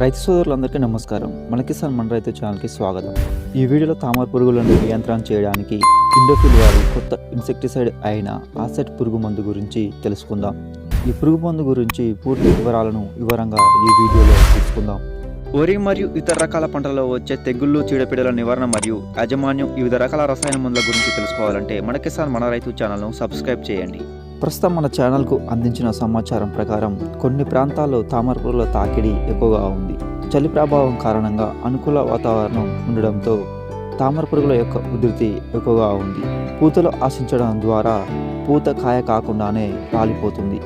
రైతు సోదరులందరికీ నమస్కారం. మన కిసాన్ మన రైతు ఛానల్కి స్వాగతం. ఈ వీడియోలో తామర పురుగులను నియంత్రణ చేయడానికి ఇండోఫిల్ వారి కొత్త ఇన్సెక్టిసైడ్ అయిన ఆసెట్ పురుగు మందు గురించి తెలుసుకుందాం. ఈ పురుగు మందు గురించి పూర్తి వివరాలను వివరంగా ఈ వీడియోలో తెలుసుకుందాం. వరి మరియు ఇతర రకాల పంటలలో వచ్చే తెగుళ్ళు చీడపీడల నివారణ మరియు యాజమాన్యం వివిధ రకాల రసాయన మందుల గురించి తెలుసుకోవాలంటే మన కిసాన్ మన రైతు ఛానల్ను సబ్స్క్రైబ్ చేయండి. ప్రస్తుతం మన ఛానల్కు అందించిన సమాచారం ప్రకారం కొన్ని ప్రాంతాల్లో తామర పురుగుల తాకిడి ఎక్కువగా ఉంది. చలి ప్రభావం కారణంగా అనుకూల వాతావరణం ఉండడంతో తామర పురుగుల యొక్క ఉధృతి ఎక్కువగా ఉంది. పూతలు ఆశించడం ద్వారా పూత కాయ కాకుండానే రాలిపోతుంది.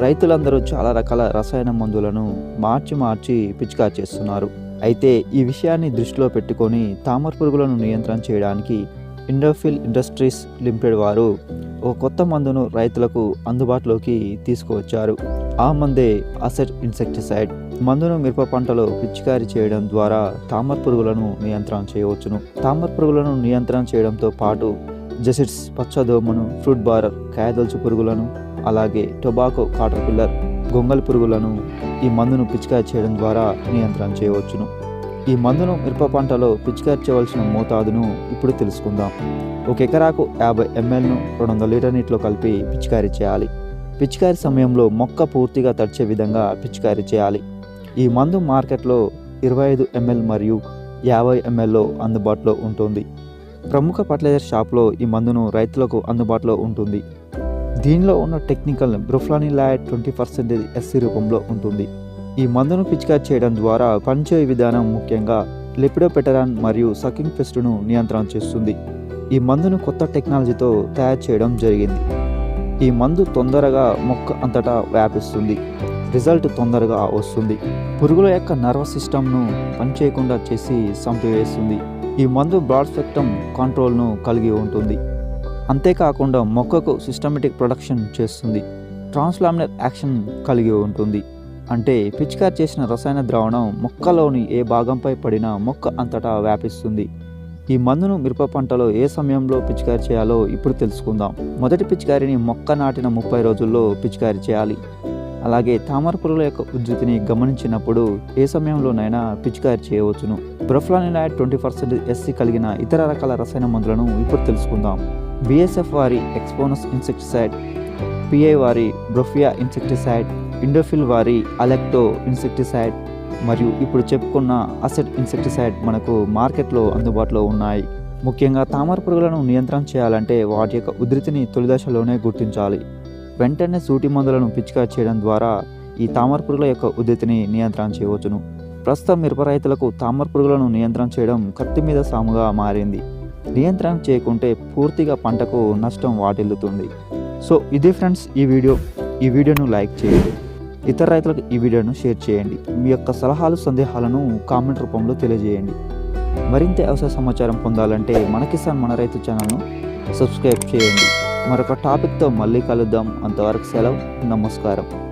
రైతులందరూ చాలా రకాల రసాయన మందులను మార్చి మార్చి పిచికారి చేస్తున్నారు. అయితే ఈ విషయాన్ని దృష్టిలో పెట్టుకొని తామర పురుగులను నియంత్రణ చేయడానికి ఇండోఫిల్ ఇండస్ట్రీస్ లిమిటెడ్ వారు ఒక కొత్త మందును రైతులకు అందుబాటులోకి తీసుకువచ్చారు. ఆ మందే అసెట్ ఇన్సెక్టిసైడ్ మందును మిరప పంటలో పిచికారీ చేయడం ద్వారా తామర పురుగులను నియంత్రణ చేయవచ్చును. తామర పురుగులను నియంత్రణ చేయడంతో పాటు జెసిడ్స్ పచ్చదోమను ఫ్రూట్ బారర్ కాయదల్చు పురుగులను అలాగే టొబాకో కాటర్ పిల్లర్ గొంగల్ పురుగులను ఈ మందును పిచికారీ చేయడం ద్వారా నియంత్రణ చేయవచ్చును. ఈ మందును మిరప పంటలో పిచికారీ చేయవలసిన మోతాదును ఇప్పుడు తెలుసుకుందాం. ఒక ఎకరాకు యాభై ఎంఎల్ను రెండు వందల లీటర్ నీటిలో కలిపి పిచికారీ చేయాలి. పిచికారీ సమయంలో మొక్క పూర్తిగా తడిచే విధంగా పిచికారీ చేయాలి. ఈ మందు మార్కెట్లో ఇరవై ఐదు ఎంఎల్ మరియు యాభై ఎంఎల్లో అందుబాటులో ఉంటుంది. ప్రముఖ ఫర్టిలైజర్ షాప్లో ఈ మందును రైతులకు అందుబాటులో ఉంటుంది. దీనిలో ఉన్న టెక్నికల్ బ్రొఫ్లానిలాయడ్ ట్వంటీ పర్సెంటేజ్ ఎస్సీ రూపంలో ఉంటుంది. ఈ మందును పిచికారి చేయడం ద్వారా పనిచేయ విధానం ముఖ్యంగా లిపిడోపెటరాన్ మరియు సకింగ్ పెస్ట్ను నియంత్రణ చేస్తుంది. ఈ మందును కొత్త టెక్నాలజీతో తయారు చేయడం జరిగింది. ఈ మందు తొందరగా మొక్క అంతటా వ్యాపిస్తుంది. రిజల్ట్ తొందరగా వస్తుంది. పురుగుల యొక్క నర్వస్ సిస్టమ్ను పనిచేయకుండా చేసి చంపివేస్తుంది. ఈ మందు బ్రాడ్ స్పెక్ట్రమ్ కంట్రోల్ను కలిగి ఉంటుంది. అంతేకాకుండా మొక్కకు సిస్టమేటిక్ ప్రొడక్షన్ చేస్తుంది. ట్రాన్స్లామినర్ యాక్షన్ కలిగి ఉంటుంది. అంటే పిచికారి చేసిన రసాయన ద్రావణం మొక్కలోని ఏ భాగంపై పడినా మొక్క అంతటా వ్యాపిస్తుంది. ఈ మందును మిరప పంటలో ఏ సమయంలో పిచికారి చేయాలో ఇప్పుడు తెలుసుకుందాం. మొదటి పిచికారిని మొక్క నాటిన ముప్పై రోజుల్లో పిచికారి చేయాలి. అలాగే తామర పురుగుల యొక్క ఉధృతిని గమనించినప్పుడు ఏ సమయంలోనైనా పిచికారి చేయవచ్చును. బ్రఫ్లానిలాయిడ్ ట్వంటీ పర్సెంట్ ఎస్సీ కలిగిన ఇతర రకాల రసాయన మందులను ఇప్పుడు తెలుసుకుందాం. బిఎస్ఎఫ్ వారి ఎక్స్పోనస్ ఇన్సెక్టిసైడ్ పిఐ వారి బ్రొఫియా ఇన్సెక్టిసైడ్ ఇండోఫిల్ వారి అలెక్టో ఇన్సెక్టిసైడ్ మరియు ఇప్పుడు చెప్పుకున్న అసెట్ ఇన్సెక్టిసైడ్ మనకు మార్కెట్లో అందుబాటులో ఉన్నాయి. ముఖ్యంగా తామర పురుగులను నియంత్రణ చేయాలంటే వాటి యొక్క ఉధృతిని తొలి దశలోనే గుర్తించాలి. వెంటనే సూటి మందులను పిచికారి చేయడం ద్వారా ఈ తామర పురుగుల యొక్క ఉధృతిని నియంత్రణ చేయవచ్చును. ప్రస్తుతం మిరప రైతులకు తామర పురుగులను నియంత్రణ చేయడం కత్తి మీద సాముగా మారింది. నియంత్రణ చేయకుంటే పూర్తిగా పంటకు నష్టం వాటిల్లుతుంది. సో ఇదే ఫ్రెండ్స్ ఈ వీడియో. ఈ వీడియోను లైక్ చేయండి. ఇతర రైతులకు ఈ వీడియోను షేర్ చేయండి. మీ యొక్క సలహాలు సందేహాలను కామెంట్ రూపంలో తెలియజేయండి. మరింత వ్యవసాయ సమాచారం పొందాలంటే మన కిసాన్ మన రైతు ఛానల్ను సబ్స్క్రైబ్ చేయండి. మరొక టాపిక్తో మళ్ళీ కలుద్దాం. అంతవరకు సెలవు నమస్కారం.